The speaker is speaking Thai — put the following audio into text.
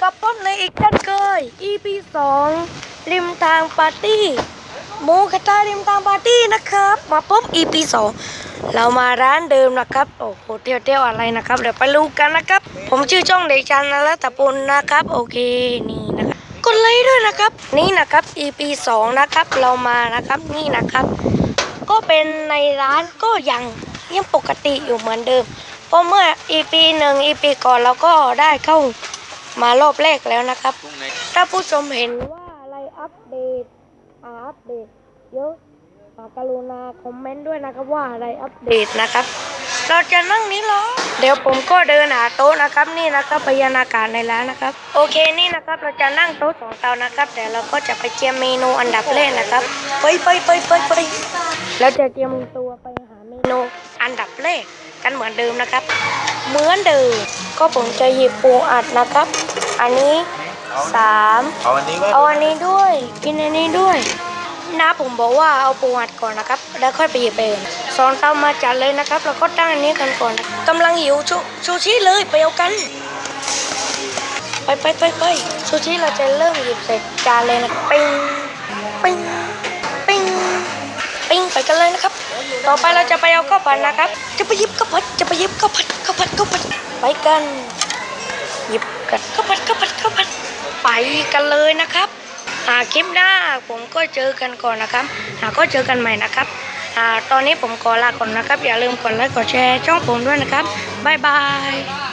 ก็พบในอีกเช่นเคย EP 2ริมทางปาร์ตี้หมูกระทะริมทางปาร์ตี้นะครับ มาพบ EP 2เรามาร้านเดิมนะครับโอ้โหเที่ยวเที่ยวอะไรนะครับ เดี๋ยวไปรู้กันนะครับ ผมชื่อช่องเดชันนรัตปุลนะครับ โอเคนี่นะครับกดไลค์ด้วยนะครับ นี่นะครับ EP 2นะครับเรามานะครับนี่นะครับ ก็เป็นในร้านก็ยังยังปกติอยู่เหมือนเดิมเพราะเมื่อ EP หนึ่ง EP ก่อนเราก็ได้เข้า มารอบแรกแล้วนะครับ ถ้าผู้ชมเห็นว่าอะไรอัปเดตอ่าอัปเดตเยอะอ่ากรุณาคอมเมนต์ด้วยนะครับว่าอะไรอัปเดตนะครับ เราจะนั่งนี้เหรอ เดี๋ยวผมก็เดินหาโต๊ะนะครับนี่นะครับพยานอากาศในร้านนะครับ โอเคนี่นะครับเราจะนั่งโต๊ะสองเตานะครับเดี๋ยวเราก็จะไปเตรียมเมนูอันดับแรกนะครับไปไปไปไปไปเราจะเตรียมตัวไปหาเมนูอันดับแรกกันเหมือนเดิมนะครับ เหมือนเดิมก็ผมจะหยิบปูอัดนะครับ อันนี้สามเอาอันนี้ก็เอาอันนี้ด้วย กินอันนี้ด้วยนะผมบอกว่าเอาปูอัดก่อนนะครับ แล้วค่อยไปหยิบเองสองเตามาจัดเลยนะครับ แล้วก็ตั้งอันนี้กันก่อนนะกำลังหิวชูชูชิเลยไปเอากัน ไปไปไปไปชูชิเราจะเริ่มหยิบใส่จานเลยนะปิ้งปิ้งปิ้งปิ้งไปกันเลยนะครับ ต่อไปเราจะไปเอาข้าวผัดนะครับ จะไปหยิบข้าวผัดจะไปหยิบข้าวผัดข้าวผัดข้าวผัดไปกัน หยิบกันข้าวผัดข้าวผัดข้าวผัดไปกันเลยนะครับหาคลิปหน้าผมก็เจอกันก่อนนะครับหาก็เจอกันใหม่นะครับอ่าตอนนี้ผมขอลาก่อนนะครับ อย่าลืมกดไลค์กดแชร์ช่องผมด้วยนะครับบ๊ายบาย